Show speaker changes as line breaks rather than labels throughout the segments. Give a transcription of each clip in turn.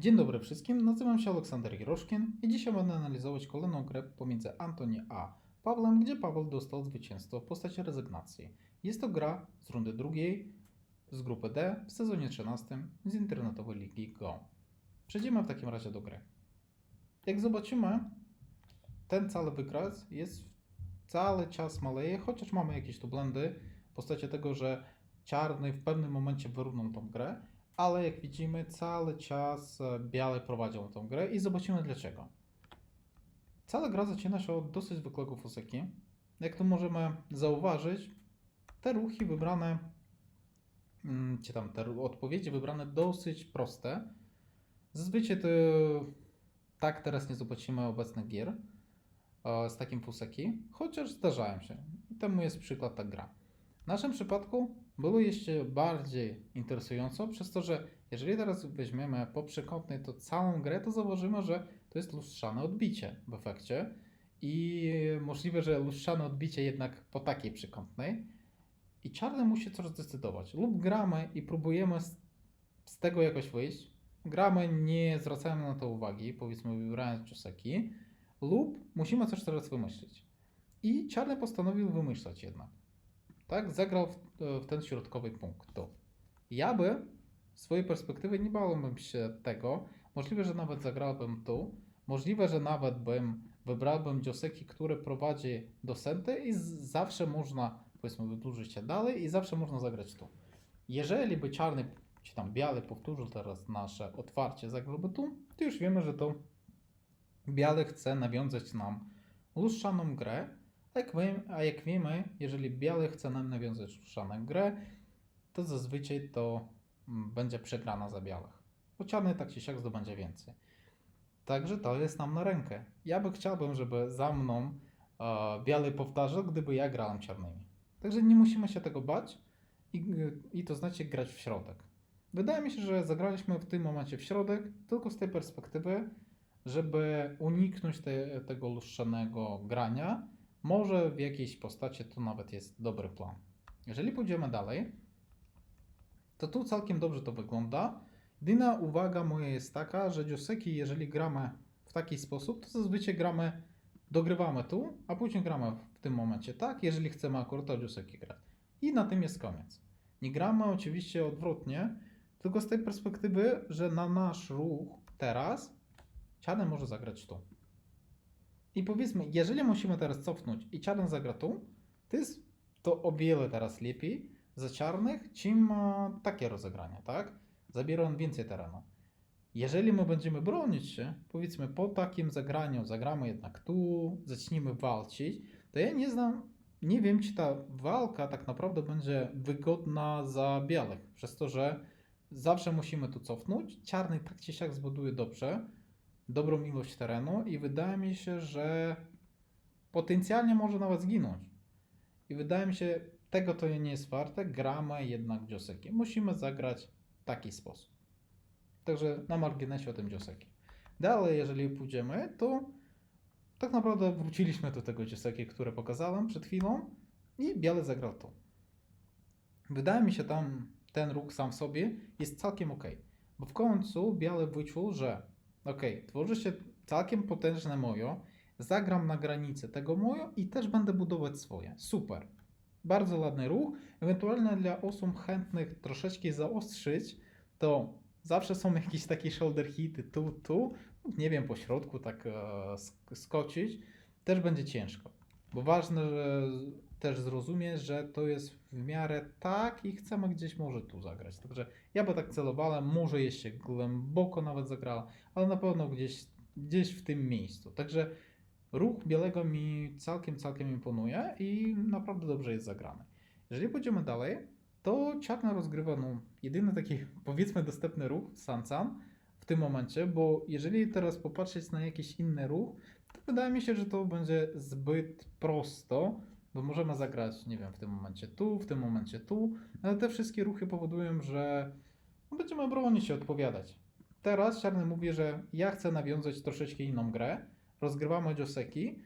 Dzień dobry wszystkim, nazywam się Aleksander Jeroszkin i dzisiaj będę analizować kolejną grę pomiędzy Antoni a Pawłem, gdzie Paweł dostał zwycięstwo w postaci rezygnacji. Jest to gra z rundy drugiej z grupy D w sezonie 13 z internetowej ligi Go. Przejdziemy w takim razie do gry. Jak zobaczymy, ten cały wykres jest cały czas maleje, chociaż mamy jakieś tu blendy w postaci tego, że czarny w pewnym momencie wyrównał tą grę, ale jak widzimy, cały czas e, biały prowadził tą grę i zobaczymy dlaczego. Cała gra zaczyna się od dosyć zwykłego fuseki. Jak tu możemy zauważyć, te ruchy wybrane, mm, czy tam te odpowiedzi wybrane dosyć proste. Zazwyczaj to tak teraz nie zobaczymy obecnych gier e, z takim fuseki, chociaż zdarzają się. I temu jest przykład ta gra. W naszym przypadku było jeszcze bardziej interesująco, przez to, że jeżeli teraz weźmiemy po przekątnej to całą grę, to zauważymy, że to jest lustrzane odbicie w efekcie i możliwe, że lustrzane odbicie jednak po takiej przekątnej i czarny musi coś zdecydować. Lub gramy i próbujemy z, z tego jakoś wyjść, gramy, nie zwracamy na to uwagi, powiedzmy wybierając cioseki, lub musimy coś teraz wymyślić. I czarny postanowił wymyślać jednak. Tak, zagrał w, w ten środkowy punkt. Tu. Ja by z swojej perspektywy nie bałbym się tego. Możliwe, że nawet zagrałbym tu. Możliwe, że nawet bym wybrałbym Joseki, który prowadzi do Senty i zawsze można, powiedzmy, wydłużyć się dalej i zawsze można zagrać tu. Jeżeli by czarny, czy tam biały powtórzył teraz nasze otwarcie, zagrałby tu, to już wiemy, że to biały chce nawiązać nam lustrzaną grę, a jak, wiem, a jak wiemy, jeżeli biały chce nam nawiązać lustrzaną grę, to zazwyczaj to mm, będzie przegrana za białych. Bo czarny tak czy siak zdobędzie więcej. Także to jest nam na rękę. Ja by chciałbym, żeby za mną e, biały powtarzał, gdyby ja grałem czarnymi. Także nie musimy się tego bać i, i to znaczy grać w środek. Wydaje mi się, że zagraliśmy w tym momencie w środek tylko z tej perspektywy, żeby uniknąć te, tego lustrzanego grania. Może w jakiejś postaci to nawet jest dobry plan. Jeżeli pójdziemy dalej, to tu całkiem dobrze to wygląda. Jedyna uwaga moja jest taka, że Joseki, jeżeli gramy w taki sposób, to zazwyczaj gramy, dogrywamy tu, a później gramy w tym momencie tak, jeżeli chcemy akurat o Joseki grać. I na tym jest koniec. Nie gramy oczywiście odwrotnie, tylko z tej perspektywy, że na nasz ruch teraz czarny może zagrać tu. I powiedzmy, jeżeli musimy teraz cofnąć i czarny zagra tu, to jest to o wiele teraz lepiej za czarnych, czym takie rozegrania, tak? Zabiera on więcej terenu. Jeżeli my będziemy bronić się, powiedzmy po takim zagraniu, zagramy jednak tu, zaczniemy walczyć, to ja nie znam, nie wiem, czy ta walka tak naprawdę będzie wygodna za białych, przez to, że zawsze musimy tu cofnąć. Czarny tak czy siak zbuduje dobrze, dobrą ilość terenu i wydaje mi się, że potencjalnie może nawet zginąć. I wydaje mi się, tego to nie jest warte. Gramy jednak dzioseki. Musimy zagrać w taki sposób. Także na marginesie o tym dzioseki. Dalej, jeżeli pójdziemy, to tak naprawdę wróciliśmy do tego dzioseki, które pokazałem przed chwilą i biały zagrał tu. Wydaje mi się tam ten ruch sam w sobie jest całkiem ok, bo w końcu biały wyczuł, że ok, tworzy się całkiem potężne mojo, zagram na granicy tego mojo i też będę budować swoje. Super. Bardzo ładny ruch. Ewentualnie dla osób chętnych troszeczkę zaostrzyć, to zawsze są jakieś takie shoulder hity tu, tu, nie wiem, po środku tak e, też będzie ciężko. Bo ważne, że też zrozumieć, że to jest w miarę tak i chcemy gdzieś może tu zagrać. Także ja by tak celowałem, może jeszcze głęboko nawet zagrała, ale na pewno gdzieś, gdzieś w tym miejscu. Także ruch białego mi całkiem, całkiem imponuje i naprawdę dobrze jest zagrany. Jeżeli pójdziemy dalej, to czarna rozgrywa no, jedyny taki powiedzmy dostępny ruch, Sansan, w tym momencie, bo jeżeli teraz popatrzeć na jakiś inny ruch, to wydaje mi się, że to będzie zbyt prosto, bo możemy zagrać, nie wiem, w tym momencie tu, w tym momencie tu, ale te wszystkie ruchy powodują, że no, będziemy bronić się odpowiadać. Teraz czarny mówi, że ja chcę nawiązać troszeczkę inną grę, rozgrywamy Joseki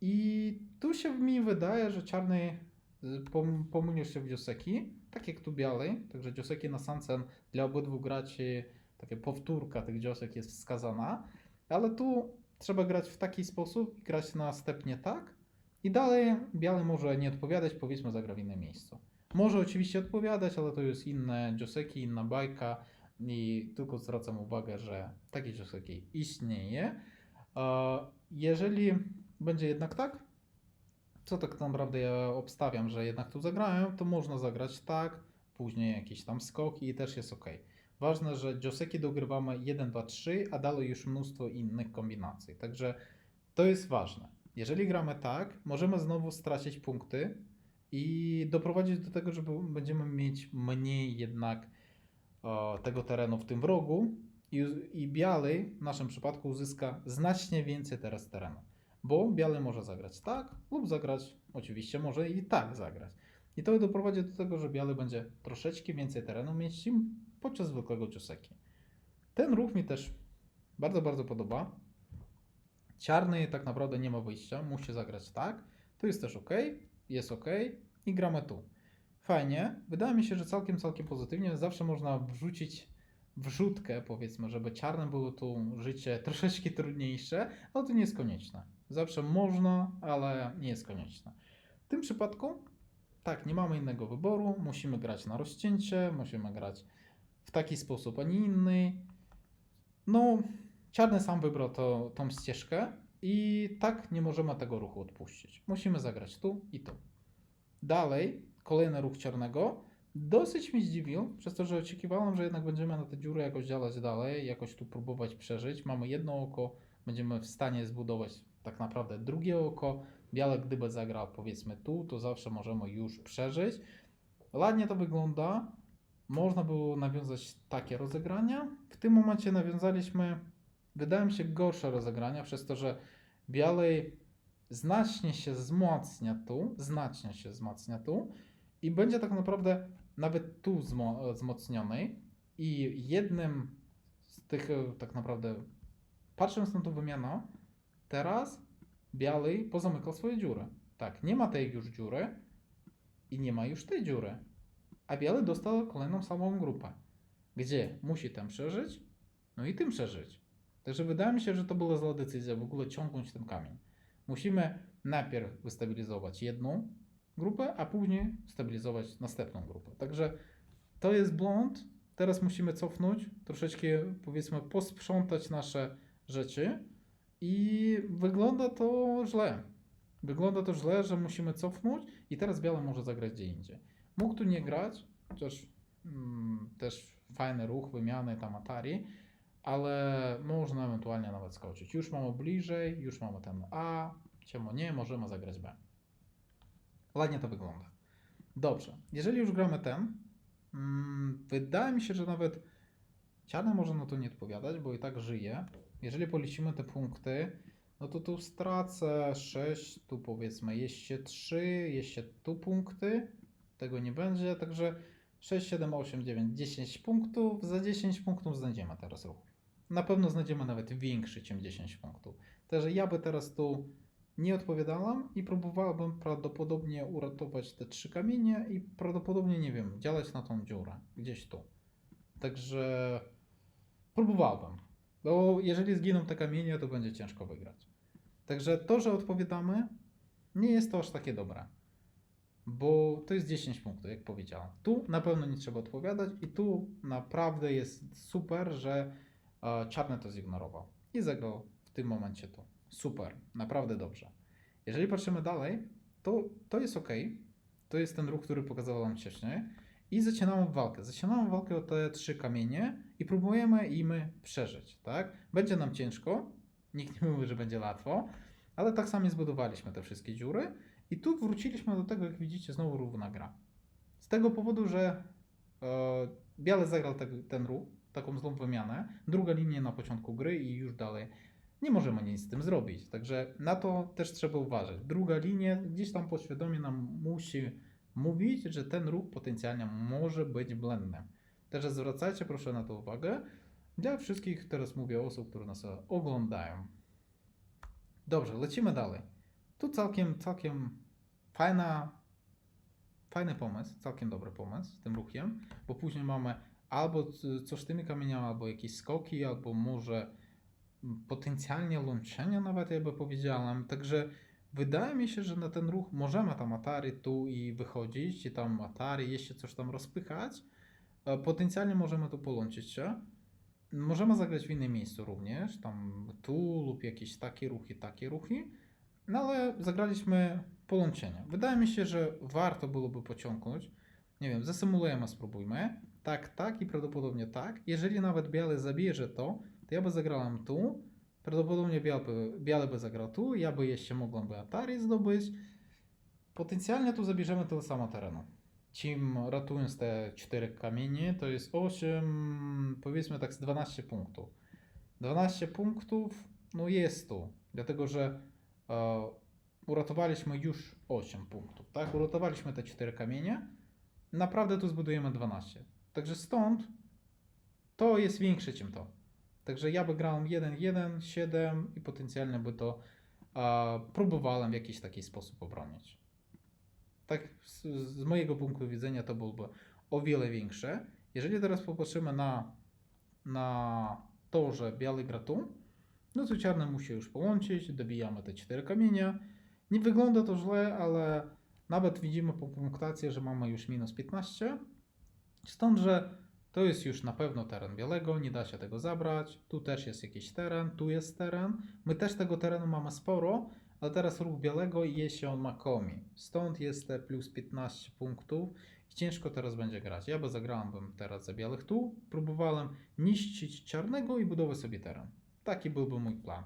i tu się mi wydaje, że czarny y, pom- się w Joseki, tak jak tu biały, także Joseki na Sansen dla obydwu graczy takie powtórka tych dziosek jest wskazana, ale tu trzeba grać w taki sposób i grać następnie tak i dalej biały może nie odpowiadać, powiedzmy zagra w innym miejscu. Może oczywiście odpowiadać, ale to jest inne dzioseki, inna bajka i tylko zwracam uwagę, że takie dzioseki istnieje. E, Jeżeli będzie jednak tak, co tak naprawdę ja obstawiam, że jednak tu zagrałem, to można zagrać tak, później jakiś tam skok i też jest ok. Ważne, że dzioseki dogrywamy 1, 2, 3, a dalej już mnóstwo innych kombinacji. Także to jest ważne. Jeżeli gramy tak, możemy znowu stracić punkty i doprowadzić do tego, że będziemy mieć mniej jednak e, tego terenu w tym rogu i, i biały w naszym przypadku uzyska znacznie więcej teraz terenu. Bo biały może zagrać tak lub zagrać, oczywiście może i tak zagrać. I to doprowadzi do tego, że biały będzie troszeczkę więcej terenu mieć podczas zwykłego cioseki. Ten ruch mi też bardzo, bardzo podoba. Czarny tak naprawdę nie ma wyjścia, musi zagrać tak. Tu jest też ok, jest ok i gramy tu. Fajnie. Wydaje mi się, że całkiem, całkiem pozytywnie. Zawsze można wrzucić wrzutkę, powiedzmy, żeby czarne było tu życie troszeczkę trudniejsze, ale to nie jest konieczne. Zawsze można, ale nie jest konieczne. W tym przypadku, tak, nie mamy innego wyboru. Musimy grać na rozcięcie, musimy grać w taki sposób, a nie inny. No, Czarny sam wybrał to, tą ścieżkę i tak nie możemy tego ruchu odpuścić. Musimy zagrać tu i tu. Dalej, kolejny ruch czarnego. Dosyć mnie zdziwił, przez to, że oczekiwałem, że jednak będziemy na te dziury jakoś działać dalej, jakoś tu próbować przeżyć. Mamy jedno oko, będziemy w stanie zbudować tak naprawdę drugie oko. Białe, gdyby zagrał powiedzmy tu, to zawsze możemy już przeżyć. Ładnie to wygląda. Można było nawiązać takie rozegrania. W tym momencie nawiązaliśmy wydają mi się gorsze rozegrania, przez to, że białej znacznie się wzmacnia tu, znacznie się wzmacnia tu i będzie tak naprawdę nawet tu wzmo- wzmocnionej i jednym z tych e, tak naprawdę, patrząc na tą wymianę, teraz białej pozamykał swoje dziury. Tak, nie ma tej już dziury i nie ma już tej dziury, a biały dostał kolejną samą grupę, gdzie musi ten przeżyć, no i tym przeżyć. Także wydaje mi się, że to była zła decyzja w ogóle ciągnąć ten kamień. Musimy najpierw wystabilizować jedną grupę, a później stabilizować następną grupę. Także to jest błąd. Teraz musimy cofnąć, troszeczkę powiedzmy posprzątać nasze rzeczy i wygląda to źle. Wygląda to źle, że musimy cofnąć i teraz biały może zagrać gdzie indziej. Mógł tu nie grać, chociaż mm, też fajny ruch, wymiany tam Atari, ale można ewentualnie nawet skoczyć. Już mamy bliżej, już mamy ten A, czemu nie, możemy zagrać B. Ładnie to wygląda. Dobrze, jeżeli już gramy ten, mm, wydaje mi się, że nawet czarny może na to nie odpowiadać, bo i tak żyje. Jeżeli policimy te punkty, no to tu stracę 6, tu powiedzmy jeszcze 3, jeszcze tu punkty, tego nie będzie, także 6, 7, 8, 9, 10 punktów. Za 10 punktów znajdziemy teraz ruch. Na pewno znajdziemy nawet większy niż 10 punktów. Także ja by teraz tu nie odpowiadałam i próbowałbym prawdopodobnie uratować te trzy kamienie i prawdopodobnie, nie wiem, działać na tą dziurę, gdzieś tu. Także próbowałbym. Bo jeżeli zginą te kamienie, to będzie ciężko wygrać. Także to, że odpowiadamy, nie jest to aż takie dobre. Bo to jest 10 punktów, jak powiedziałem. Tu na pewno nie trzeba odpowiadać, i tu naprawdę jest super, że czarny to zignorował. I zagrał w tym momencie tu. Super, naprawdę dobrze. Jeżeli patrzymy dalej, to to jest ok. To jest ten ruch, który pokazywałem wcześniej. I zaczynamy walkę. Zaczynamy walkę o te trzy kamienie i próbujemy im przeżyć, tak? Będzie nam ciężko, nikt nie mówi, że będzie łatwo, ale tak samo zbudowaliśmy te wszystkie dziury i tu wróciliśmy do tego, jak widzicie, znowu równa gra. Z tego powodu, że e, biały zagrał te, ten ruch, taką złą wymianę, druga linia na początku gry i już dalej nie możemy nic z tym zrobić. Także na to też trzeba uważać. Druga linia gdzieś tam podświadomie nam musi mówić, że ten ruch potencjalnie może być błędnym. Także zwracajcie proszę na to uwagę. Dla wszystkich teraz mówię osób, które nas oglądają. Dobrze, lecimy dalej. Tu całkiem, całkiem fajna, fajny pomysł, całkiem dobry pomysł z tym ruchem, bo później mamy albo coś tymi kamieniami, albo jakieś skoki, albo może potencjalnie łączenia nawet, ja by powiedziałem. Także wydaje mi się, że na ten ruch możemy tam Atari tu i wychodzić, i tam Atari jeszcze coś tam rozpychać. E, Potencjalnie możemy tu połączyć się. Możemy zagrać w innym miejscu również, tam tu lub jakieś takie ruchy, takie ruchy. No ale zagraliśmy połączenie. Wydaje mi się, że warto byłoby pociągnąć. Nie wiem, zasymulujemy, spróbujmy. Tak, tak i prawdopodobnie tak. Jeżeli nawet biały zabierze to, to ja by zagrałem tu. Prawdopodobnie biały by, biały by zagrał tu. Ja by jeszcze mogłem by Atari zdobyć. Potencjalnie tu zabierzemy tyle samo terenu. Czym ratując te 4 kamienie, to jest 8, powiedzmy tak z 12 punktów. 12 punktów, no jest tu, dlatego że e, uratowaliśmy już 8 punktów, tak? Uratowaliśmy te 4 kamienie, naprawdę tu zbudujemy 12. Także stąd to jest większe niż to. Także ja by grałem 1, 1, 7 i potencjalnie by to e, próbowałem w jakiś taki sposób obronić. Tak z, z mojego punktu widzenia to byłoby o wiele większe. Jeżeli teraz popatrzymy na, na to, że biały gra tu, no to czarny musi już połączyć, dobijamy te cztery kamienie. Nie wygląda to źle, ale nawet widzimy po punktacji, że mamy już minus 15. Stąd, że to jest już na pewno teren białego, nie da się tego zabrać. Tu też jest jakiś teren, tu jest teren. My też tego terenu mamy sporo, ale teraz ruch białego i jeśli on ma komi. Stąd jest te plus 15 punktów i ciężko teraz będzie grać. Ja by zagrałem teraz za białych tu, próbowałem niszczyć czarnego i budować sobie teren. Taki byłby mój plan.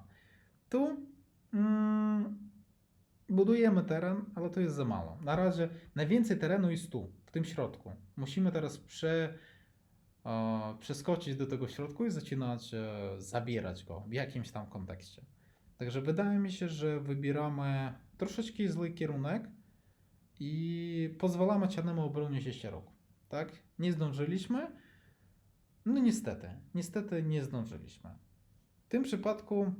Tu mm, budujemy teren, ale to jest za mało. Na razie najwięcej terenu jest tu, tym środku. Musimy teraz prze, przeskoczyć do tego środku i zaczynać e, zabierać go w jakimś tam kontekście. Także wydaje mi się, że wybieramy troszeczkę zły kierunek i pozwalamy czarnemu obronić jeszcze rok. Tak? Nie zdążyliśmy. No niestety, niestety nie zdążyliśmy. W tym przypadku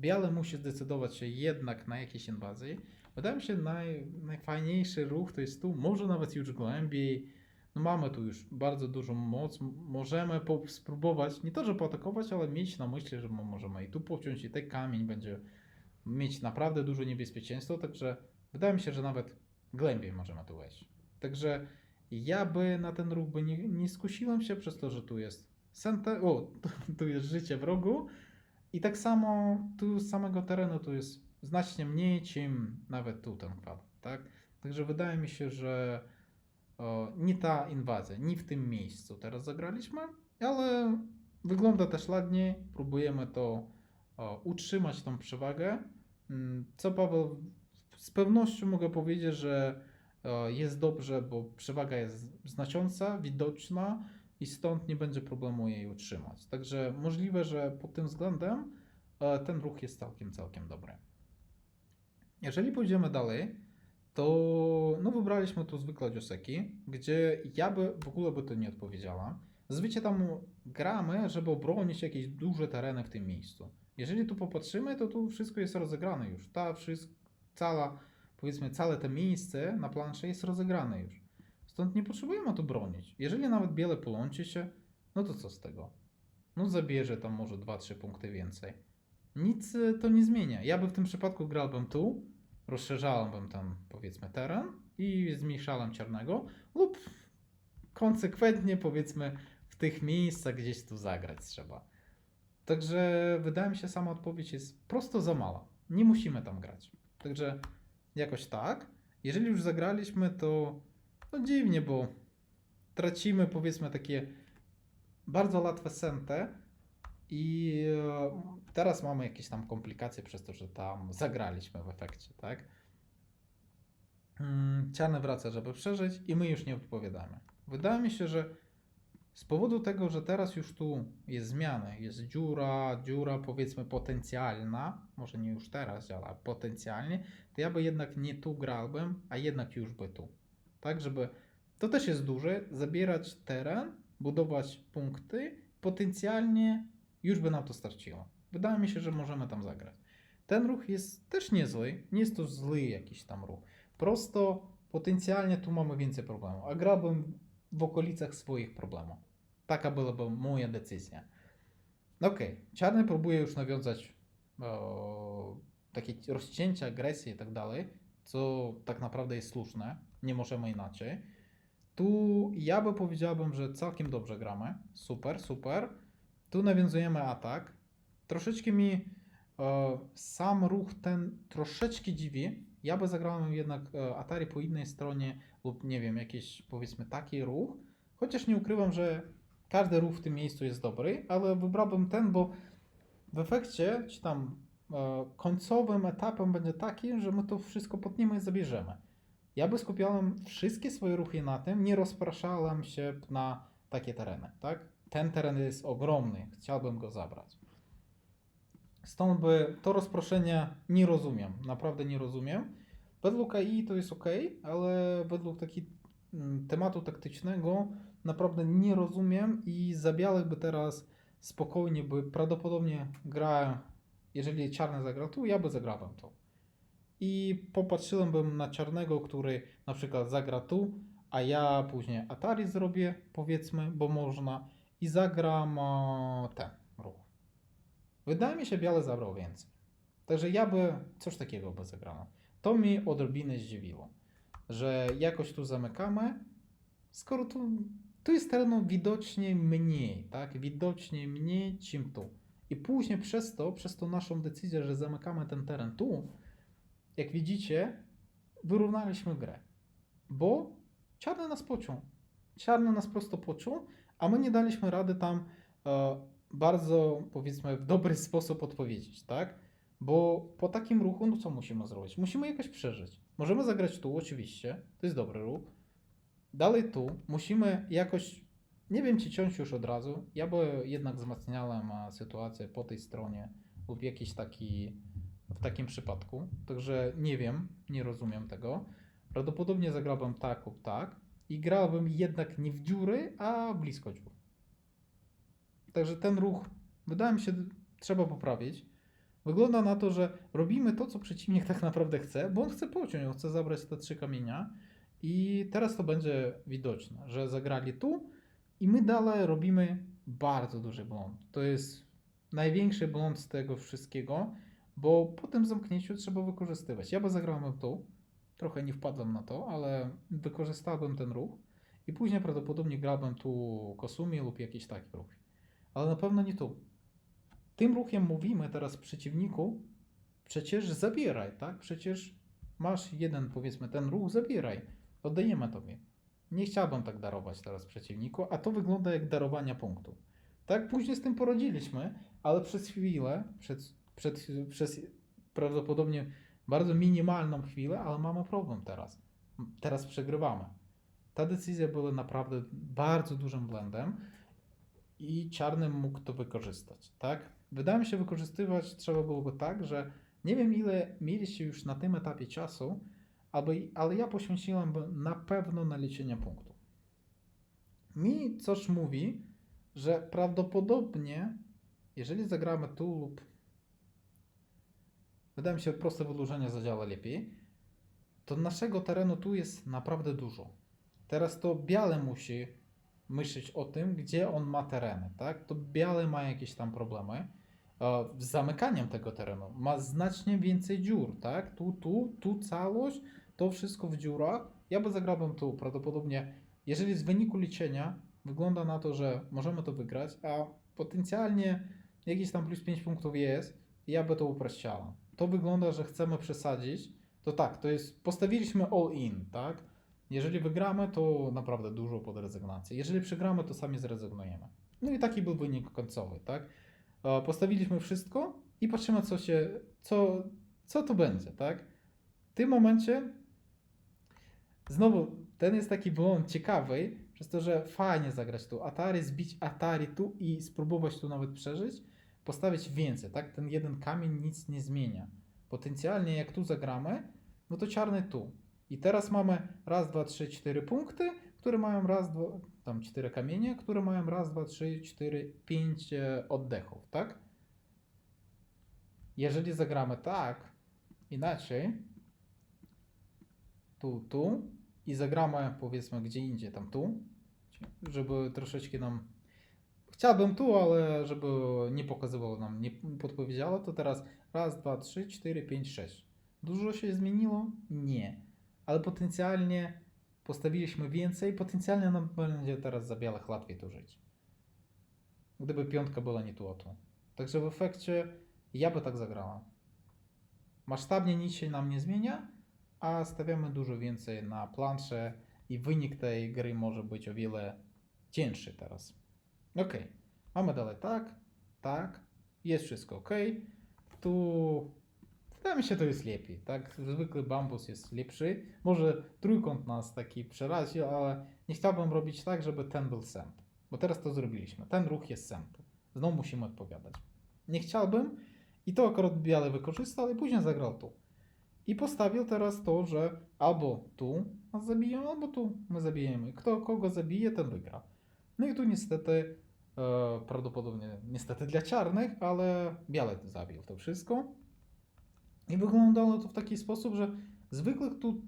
biały musi zdecydować się jednak na jakieś inwazje. Wydaje mi się, naj, najfajniejszy ruch to jest tu, może nawet już głębiej. No mamy tu już bardzo dużą moc, możemy po, spróbować, nie to, że poatakować, ale mieć na myśli, że mo- możemy i tu pociąć, i ten kamień będzie mieć naprawdę dużo niebezpieczeństwa, także wydaje mi się, że nawet głębiej możemy tu wejść. Także ja by na ten ruch by nie, nie skusiłem się przez to, że tu jest sente, o, tu jest życie w rogu i tak samo tu z samego terenu tu jest znacznie mniej, czym nawet tu ten kwadrat, tak? Także wydaje mi się, że o, nie ta inwazja, nie w tym miejscu teraz zagraliśmy, ale wygląda też ładnie. Próbujemy to o, utrzymać tą przewagę. Mm, Co Paweł, z pewnością mogę powiedzieć, że o, jest dobrze, bo przewaga jest znacząca, widoczna i stąd nie będzie problemu jej utrzymać. Także możliwe, że pod tym względem e, ten ruch jest całkiem, całkiem dobry. Jeżeli pójdziemy dalej, to no wybraliśmy tu zwykle dzioseki, gdzie ja by w ogóle by to nie odpowiedziała. Zazwyczaj tam gramy, żeby obronić jakieś duże tereny w tym miejscu. Jeżeli tu popatrzymy, to tu wszystko jest rozegrane już. Ta wszystko, cała, powiedzmy, całe to miejsce na planszy jest rozegrane już. Stąd nie potrzebujemy tu bronić. Jeżeli nawet biele połączy się, no to co z tego? No zabierze tam może 2-3 punkty więcej. Nic e, to nie zmienia. Ja by w tym przypadku grałbym tu, rozszerzałem ten, powiedzmy, teren i zmniejszałem czarnego, lub konsekwentnie, powiedzmy, w tych miejscach gdzieś tu zagrać trzeba. Także wydaje mi się, sama odpowiedź jest prosto za mała. Nie musimy tam grać. Także jakoś tak. Jeżeli już zagraliśmy, to no dziwnie, bo tracimy, powiedzmy, takie bardzo łatwe sente i e, teraz mamy jakieś tam komplikacje przez to, że tam zagraliśmy w efekcie, tak? Mm, Ciany wraca, żeby przeżyć i my już nie odpowiadamy. Wydaje mi się, że z powodu tego, że teraz już tu jest zmiana, jest dziura, dziura powiedzmy potencjalna, może nie już teraz, ale potencjalnie, to ja by jednak nie tu grałbym, a jednak już by tu. Tak, żeby to też jest duże, zabierać teren, budować punkty, potencjalnie już by nam to starczyło. Wydaje mi się, że możemy tam zagrać. Ten ruch jest też niezły, nie jest to zły jakiś tam ruch. Prosto potencjalnie tu mamy więcej problemów. A grałbym w okolicach swoich problemów. Taka byłaby moja decyzja. Okej, czarny próbuje już nawiązać o, takie rozcięcie, agresję i tak dalej, co tak naprawdę jest słuszne, nie możemy inaczej. Tu ja by powiedziałbym, że całkiem dobrze gramy. Super, super. Tu nawiązujemy atak. Troszeczkę mi e, sam ruch ten troszeczkę dziwi. Ja by zagrałem jednak e, Atari po innej stronie lub nie wiem, jakiś powiedzmy taki ruch. Chociaż nie ukrywam, że każdy ruch w tym miejscu jest dobry, ale wybrałbym ten, bo w efekcie, czy tam e, końcowym etapem będzie taki, że my to wszystko potniemy i zabierzemy. Ja by skupiałem wszystkie swoje ruchy na tym, nie rozpraszałem się na takie tereny, tak? Ten teren jest ogromny, chciałbym go zabrać. Stąd by to rozproszenie nie rozumiem, naprawdę nie rozumiem. Według AI to jest ok, ale według taki, mm, tematu taktycznego naprawdę nie rozumiem i za białych by teraz spokojnie by prawdopodobnie grałem, jeżeli czarny zagrał tu, ja by zagrałem to. I popatrzyłem bym na czarnego, który na przykład zagra tu, a ja później Atari zrobię, powiedzmy, bo można, i zagram ten ruch. Wydaje mi się, biały zabrał więcej. Także ja by coś takiego by zagrałem. To mi odrobinę zdziwiło, że jakoś tu zamykamy, skoro tu, tu jest terenu widocznie mniej, tak? Widocznie mniej, czym tu. I później przez to, przez tą naszą decyzję, że zamykamy ten teren tu, jak widzicie, wyrównaliśmy grę. Bo czarny nas poczuł. Czarny nas prosto poczuł, a my nie daliśmy rady tam e, bardzo, powiedzmy, w dobry sposób odpowiedzieć, tak? Bo po takim ruchu, no co musimy zrobić? Musimy jakoś przeżyć. Możemy zagrać tu, oczywiście, to jest dobry ruch. Dalej tu, musimy jakoś, nie wiem czy ciąć już od razu, ja by jednak wzmacniałem sytuację po tej stronie lub jakiś taki, w takim przypadku. Także nie wiem, nie rozumiem tego. Prawdopodobnie zagrałbym tak lub tak i grałbym jednak nie w dziury, a blisko dziur. Także ten ruch, wydaje mi się, trzeba poprawić. Wygląda na to, że robimy to, co przeciwnik tak naprawdę chce, bo on chce pociąć, on chce zabrać te trzy kamienia. I teraz to będzie widoczne, że zagrali tu i my dalej robimy bardzo duży błąd. To jest największy błąd z tego wszystkiego, bo po tym zamknięciu trzeba wykorzystywać. Ja by zagrałem tu, trochę nie wpadłem na to, ale wykorzystałbym ten ruch i później prawdopodobnie grałbym tu Kosumi lub jakiś taki ruch. Ale na pewno nie tu. Tym ruchem mówimy teraz przeciwniku, przecież zabieraj, tak? Przecież masz jeden, powiedzmy, ten ruch, zabieraj. Oddajemy tobie. Nie chciałbym tak darować teraz przeciwniku, a to wygląda jak darowania punktu. Tak, później z tym poradziliśmy, ale przez chwilę, przed, przed, przez prawdopodobnie bardzo minimalną chwilę, ale mamy problem teraz. Teraz przegrywamy. Ta decyzja była naprawdę bardzo dużym błędem i czarny mógł to wykorzystać, tak? Wydaje mi się, wykorzystywać trzeba było tak, że nie wiem ile mieliście już na tym etapie czasu, ale, ja poświęciłem na pewno na liczenie punktów. Mi coś mówi, że prawdopodobnie, jeżeli zagramy tu lub wydaje mi się, proste wydłużenie zadziała lepiej, to naszego terenu tu jest naprawdę dużo. Teraz to biale musi myśleć o tym, gdzie on ma tereny, tak? To biale ma jakieś tam problemy e, z zamykaniem tego terenu. Ma znacznie więcej dziur, tak? Tu, tu, tu całość, to wszystko w dziurach. Ja by zagrałbym tu prawdopodobnie, jeżeli z wyniku liczenia wygląda na to, że możemy to wygrać, a potencjalnie jakieś tam plus 5 punktów jest, ja by to upraszczałem. To wygląda, że chcemy przesadzić, to tak, to jest, postawiliśmy all in, tak? Jeżeli wygramy, to naprawdę dużo pod rezygnację. Jeżeli przegramy, to sami zrezygnujemy. No i taki był wynik końcowy, tak? E, Postawiliśmy wszystko i patrzymy, co się, co, co to będzie, tak? W tym momencie znowu ten jest taki błąd ciekawy, przez to, że fajnie zagrać tu Atari, zbić Atari tu i spróbować tu nawet przeżyć, postawić więcej, tak? Ten jeden kamień nic nie zmienia. Potencjalnie jak tu zagramy, no to czarny tu. I teraz mamy raz, dwa, trzy, cztery punkty, które mają raz, dwa, tam cztery kamienie, które mają raz, dwa, trzy, cztery, pięć e, oddechów, tak? Jeżeli zagramy tak, inaczej, tu, tu i zagramy powiedzmy gdzie indziej, tam tu, żeby troszeczkę nam. Chciałbym tu, ale żeby nie pokazywało nam, nie podpowiedziało, to teraz raz, dwa, trzy, cztery, pięć, sześć. Dużo się zmieniło? Nie. Ale potencjalnie postawiliśmy więcej, potencjalnie nam będzie teraz za białych łatwiej tu żyć. Gdyby piątka była nie tu, a tu. Także w efekcie ja by tak zagrała. Masztabnie nic się nam nie zmienia, a stawiamy dużo więcej na plansze i wynik tej gry może być o wiele cięższy teraz. Ok, mamy dalej tak, tak, jest wszystko ok. Tu wydaje mi się to jest lepiej, tak? Zwykły bambus jest lepszy. Może trójkąt nas taki przeraził, ale nie chciałbym robić tak, żeby ten był sęp. Bo teraz to zrobiliśmy. Ten ruch jest sęp. Znowu musimy odpowiadać. Nie chciałbym i to akurat biały wykorzystał i później zagrał tu. I postawił teraz to, że albo tu nas zabiją, albo tu my zabijemy. Kto kogo zabije, ten wygra. No i tu niestety, prawdopodobnie niestety dla czarnych, ale biały zabił to wszystko. I wyglądało to w taki sposób, że zwykłych tu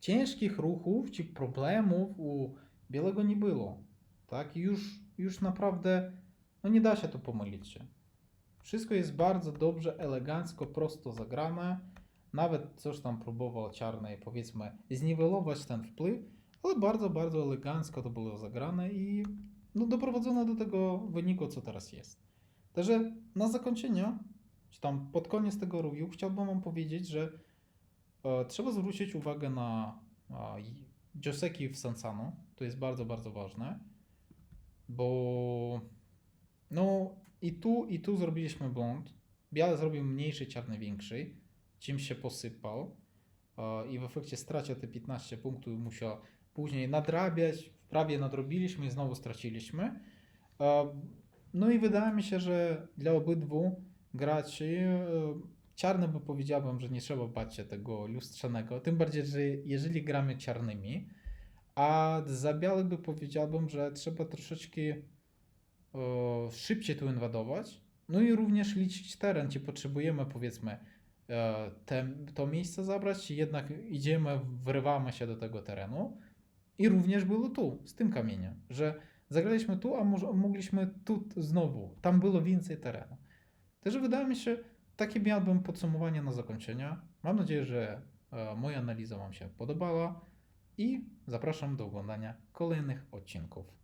ciężkich ruchów czy problemów u białego nie było. Tak, już, już naprawdę no nie da się tu pomylić. Wszystko jest bardzo dobrze, elegancko, prosto zagrane. Nawet coś tam próbował czarny, powiedzmy, zniwelować ten wpływ, ale bardzo, bardzo elegancko to było zagrane i no, doprowadzono do tego wyniku, co teraz jest. Także na zakończenie, czy tam pod koniec tego review, chciałbym Wam powiedzieć, że e, trzeba zwrócić uwagę na Joseki w Sansano. To jest bardzo, bardzo ważne, bo no i tu, i tu zrobiliśmy błąd. Biały zrobił mniejszy, czarny większy, czym się posypał e, i w efekcie stracił te 15 punktów i musiał później nadrabiać. Prawie nadrobiliśmy i znowu straciliśmy. E, No i wydaje mi się, że dla obydwu graczy e, czarny by powiedziałbym, że nie trzeba bać się tego lustrzanego, tym bardziej, że jeżeli gramy czarnymi, a za białych by powiedziałbym, że trzeba troszeczkę e, szybciej tu inwadować. No i również liczyć teren, czy potrzebujemy powiedzmy te, to miejsce zabrać, jednak idziemy, wrywamy się do tego terenu. I również było tu, z tym kamieniem, że zagraliśmy tu, a może mogliśmy tu znowu. Tam było więcej terenu. Także wydaje mi się, takie miałbym podsumowanie na zakończenie. Mam nadzieję, że e, moja analiza Wam się podobała i zapraszam do oglądania kolejnych odcinków.